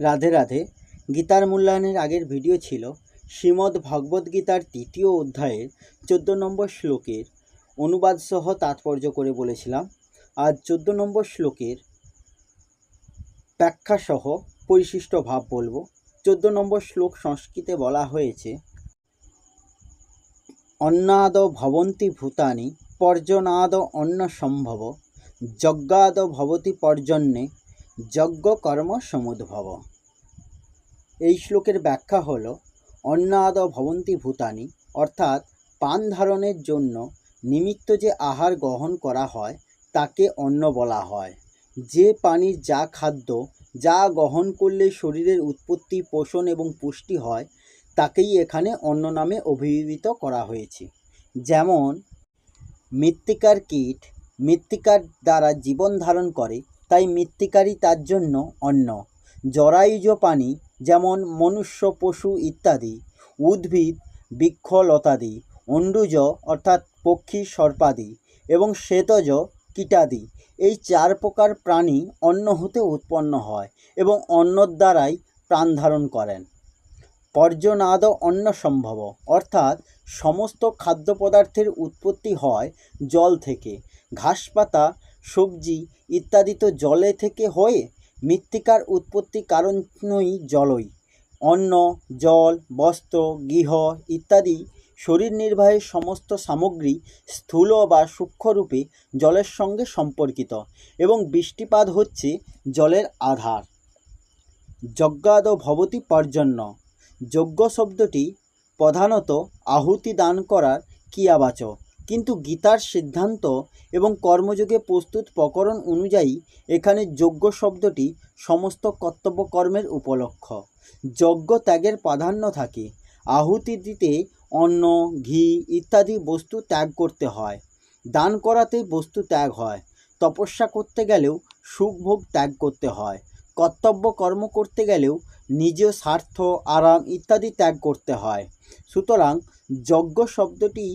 রাধে রাধে। গীতার মূল্যায়নের আগের ভিডিও ছিল শ্রীমদ্ ভগবদ্গীতার তৃতীয় অধ্যায়ের চোদ্দ নম্বর শ্লোকের অনুবাদ সহ তাৎপর্য করে বলেছিলাম। আজ চোদ্দ নম্বর শ্লোকের ব্যাখ্যা সহ পরিশিষ্ট ভাব বলব। চোদ্দ নম্বর শ্লোক সংস্কৃতে বলা হয়েছে, অন্নাদ ভবন্তি ভূতানি, পর্যনাদ অন্ন সম্ভব যজ্ঞাদ ভবতি পর্জন্যে যজ্ঞ কর্ম সমুদ্ভব। এই শ্লোকের ব্যাখ্যা হল অন্নাদ ভবন্তি ভূতানি, অর্থাৎ পান ধারণের জন্য নিমিত্ত যে আহার গ্রহণ করা হয়, তাকে অন্ন বলা হয়। যে পানির যা খাদ্য, যা গ্রহণ করলে শরীরের উৎপত্তি, পোষণ এবং পুষ্টি হয়, তাকেই এখানে অন্ন নামে অভিহিত করা হয়েছে। যেমন, মৃত্তিকার কীট মৃত্তিকার দ্বারা জীবন ধারণ করে তাই মৃত্তিকারই তার জন্য অন্ন। জরায়ুজ প্রাণী যেমন মনুষ্য, পশু ইত্যাদি। উদ্ভিদ বৃক্ষ লতাদি অন্ডুজ অর্থাৎ পক্ষী সর্পাদি। এবং শ্বেতজ কীটাদি। এই চার প্রকার প্রাণী অন্ন হতে উৎপন্ন হয় এবং অন্নর দ্বারাই প্রাণ ধারণ করেন। পর্যনাদ অন্ন সম্ভব, অর্থাৎ সমস্ত খাদ্য পদার্থের উৎপত্তি হয় জল থেকে। ঘাসপাতা সবজি ইত্যাদি তো জলে থেকে হয়ে, মৃত্তিকার উৎপত্তি কারণই জলই। অন্ন, জল, বস্ত্র, গৃহ ইত্যাদি শরীর নির্বাহের সমস্ত সামগ্রী স্থূল বা সূক্ষ্মরূপে জলের সঙ্গে সম্পর্কিত এবং বৃষ্টিপাত হচ্ছে জলের আধার। যজ্ঞাদ ভবতি পর্জন্য। যজ্ঞ শব্দটি প্রধানত আহুতি দান করার ক্রিয়াবাচক। কিন্তু গীতার সিদ্ধান্ত এবং কর্মযোগে প্রস্তুত প্রকরণ অনুযায়ী এখানে যজ্ঞ শব্দটি সমস্ত কর্তব্যকর্মের উপলক্ষ। যজ্ঞ ত্যাগের প্রাধান্য থাকে। আহুতি দিতে অন্ন, ঘি ইত্যাদি বস্তু ত্যাগ করতে হয়। দান করাতে বস্তু ত্যাগ হয়। তপস্যা করতে গেলেও সুখভোগ ত্যাগ করতে হয়। কর্তব্য কর্ম করতে গেলেও নিজ স্বার্থ, আরাম ইত্যাদি ত্যাগ করতে হয়। সুতরাং যজ্ঞ শব্দটি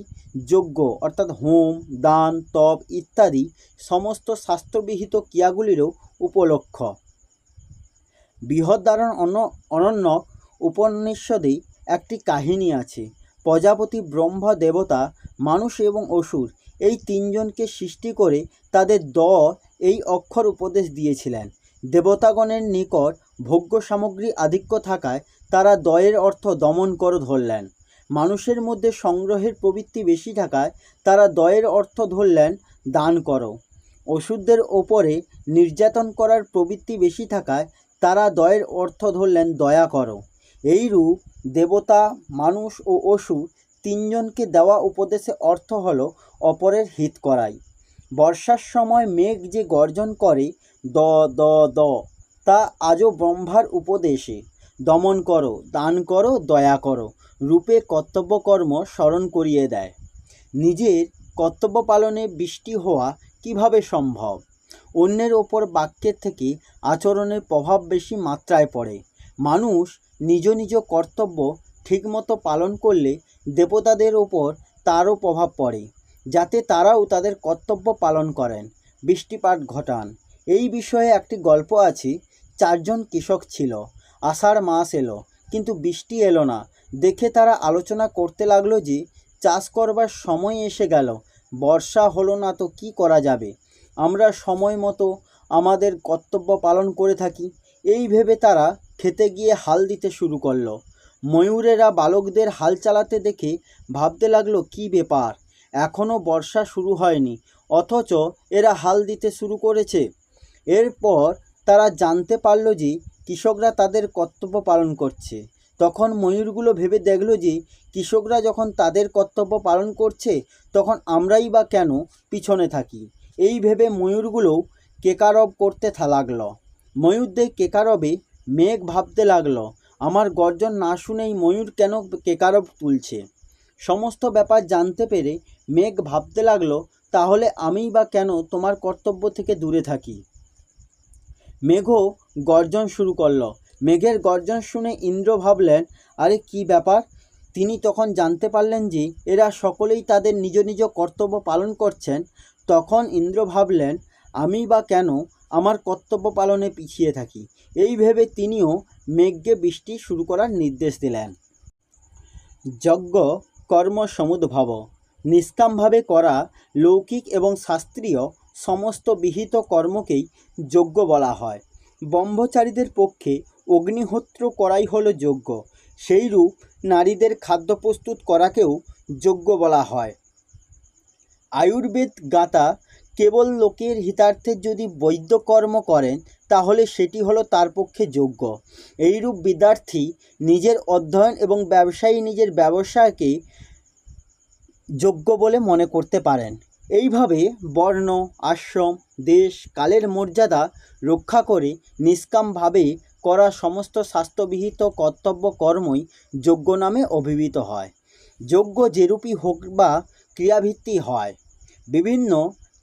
যজ্ঞ অর্থাৎ হোম, দান, তপ ইত্যাদি সমস্ত শাস্ত্রবিহিত ক্রিয়াগুলিরও উপলক্ষ। বৃহদারণ অন্য অনন্য উপনিষদে একটি কাহিনী আছে, প্রজাপতি ব্রহ্মা, দেবতা, মানুষ এবং অসুর। এই তিনজনকে সৃষ্টি করে তাদের দ এই অক্ষর উপদেশ দিয়েছিলেন। দেবতাগণের নিকট ভোগ্য সামগ্রী আধিক্য থাকায় তারা দয়ের অর্থ দমন করে ধরলেন। মানুষের মধ্যে সংগ্রহের প্রবৃত্তি বেশি থাকায় তারা দয়ের অর্থ ধরলেন, দান করো। ওষুধদের ওপরে নির্যাতন করার প্রবৃত্তি বেশি থাকায় তারা দয়ের অর্থ ধরলেন, দয়া করো। এইরূপ দেবতা, মানুষ ও অসুর তিনজনকে দেওয়া উপদেশে অর্থ হলো অপরের হিত করাই। বর্ষার সময় মেঘ যে গর্জন করে, দ দ দ তা আজও ব্রহ্মার উপদেশে। দমন করো, দান করো, দয়া করো। রূপে কর্তব্যকর্ম স্মরণ করিয়ে দেয়। নিজের কর্তব্য পালনে বৃষ্টি হওয়া কীভাবে সম্ভব? অন্যের ওপর বাক্যের থেকে আচরণের প্রভাব বেশি মাত্রায় পড়ে। মানুষ নিজ নিজ কর্তব্য ঠিকমতো পালন করলে দেবতাদের ওপর তারও প্রভাব পড়ে, যাতে তারাও তাদের কর্তব্য পালন করেন। বৃষ্টিপাত ঘটান। এই বিষয়ে একটি গল্প আছে, চারজন কৃষক ছিল। আষাঢ় মাস এলো, কিন্তু বৃষ্টি এলো না। দেখে তারা আলোচনা করতে লাগল যে, চাষ করবার সময় এসে গেল, বর্ষা হলো না তো কি করা যাবে? আমরা সময় মতো আমাদের কর্তব্য পালন করে থাকি। এই ভেবে তারা খেতে গিয়ে হাল দিতে শুরু করল। ময়ূরেরা বালকদের হাল চালাতে দেখে ভাবতে লাগল, কি ব্যাপার? এখনও বর্ষা শুরু হয়নি, অথচ এরা হাল দিতে শুরু করেছে। এরপর তারা জানতে পারল যে, কৃষকরা তাদের কর্তব্য পালন করছে। তখন ময়ূরগুলো ভেবে দেখল যে কৃষকরা যখন তাদের কর্তব্য পালন করছে, তখন আমরাই বা কেন পিছনে থাকি। এই ভেবে ময়ূরগুলোও কেকারব করতে লাগল। ময়ূরদের কেকারবে মেঘ ভাবতে লাগল, আমার গর্জন না শুনেই ময়ূর কেন কেকারব তুলছে? সমস্ত ব্যাপার জানতে পেরে মেঘ ভাবতে লাগল, তাহলে আমিই বা কেন তোমার কর্তব্য থেকে দূরে থাকি? মেঘও গর্জন শুরু করল মেঘের গর্জন শুনে ইন্দ্র ভাবলেন, আরে, কি ব্যাপার? তিনি তখন জানতে পারলেন যে, এরা সকলেই তাদের নিজ নিজ কর্তব্য পালন করছেন। তখন ইন্দ্র ভাবলেন, আমি বা কেন আমার কর্তব্য পালনে পিছিয়ে থাকি? এই ভেবে তিনিও মেঘকে বৃষ্টি শুরু করার নির্দেশ দিলেন। যজ্ঞ, কর্ম, সমুদ্ভব, নিষ্কামভাবে করা, লৌকিক এবং শাস্ত্রীয় সমস্ত বিহিত কর্মকেই যজ্ঞ বলা হয়। ব্রহ্মচারীদের পক্ষে অগ্নিহোত্র করাই হলো যজ্ঞ। সেইরূপ নারীদের খাদ্য প্রস্তুত করাকেও যজ্ঞ বলা হয়। আয়ুর্বেদ গাতা কেবল লোকের হিতার্থে যদি বৈদ্য কর্ম করেন, তাহলে সেটি হলো তার পক্ষে যোগ্য এইরূপ বিদ্যার্থী নিজের অধ্যয়ন এবং ব্যবসায়ী নিজের ব্যবসাকে যোগ্য বলে মনে করতে পারেন। এইভাবে বর্ণ, আশ্রম, দেশ, কালের মর্যাদা রক্ষা করে নিষ্কামভাবে করা সমস্ত স্বাস্থ্যবিহিত কর্তব্য কর্মই যোগ্য নামে অভিহিত হয়। যোগ্য যেরূপই হোক বা ক্রিয়াভিত্তি হয়। বিভিন্ন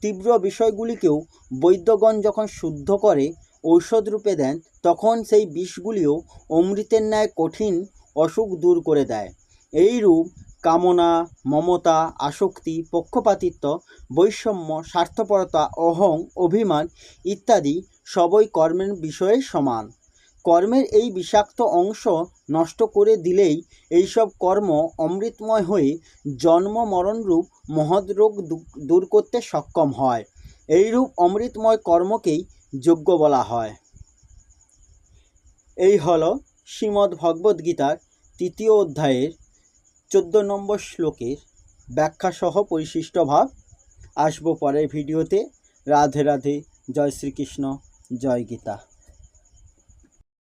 তীব্র বিষয়গুলিকেও বৈদ্যগণ যখন শুদ্ধ করে, ঔষধ রূপে দেন, তখন সেই বিষগুলিও অমৃতের ন্যায় কঠিন অসুখ দূর করে দেয়। এইরূপ কামনা, মমতা, আসক্তি, পক্ষপাতিত্ব, বৈষম্য, স্বার্থপরতা, অহং, অভিমান ইত্যাদি সবই কর্মের বিষয়ে সমান। কর্মের এই বিষাক্ত অংশ নষ্ট করে দিলেই এইসব কর্ম অমৃতময় হয়ে জন্ম মরণরূপ মহৎ রোগ দূর করতে সক্ষম হয়। এইরূপ অমৃতময় কর্মকেই যোগ্য বলা হয়। এই হল শ্রীমদ্ ভগবদ্গীতার তৃতীয় অধ্যায়ের চোদ্দ নম্বর শ্লোকের ব্যাখ্যাসহ পরিশিষ্ট ভাব। আসব পরের ভিডিওতে। রাধে রাধে। জয় শ্রীকৃষ্ণ। জয় গীতা।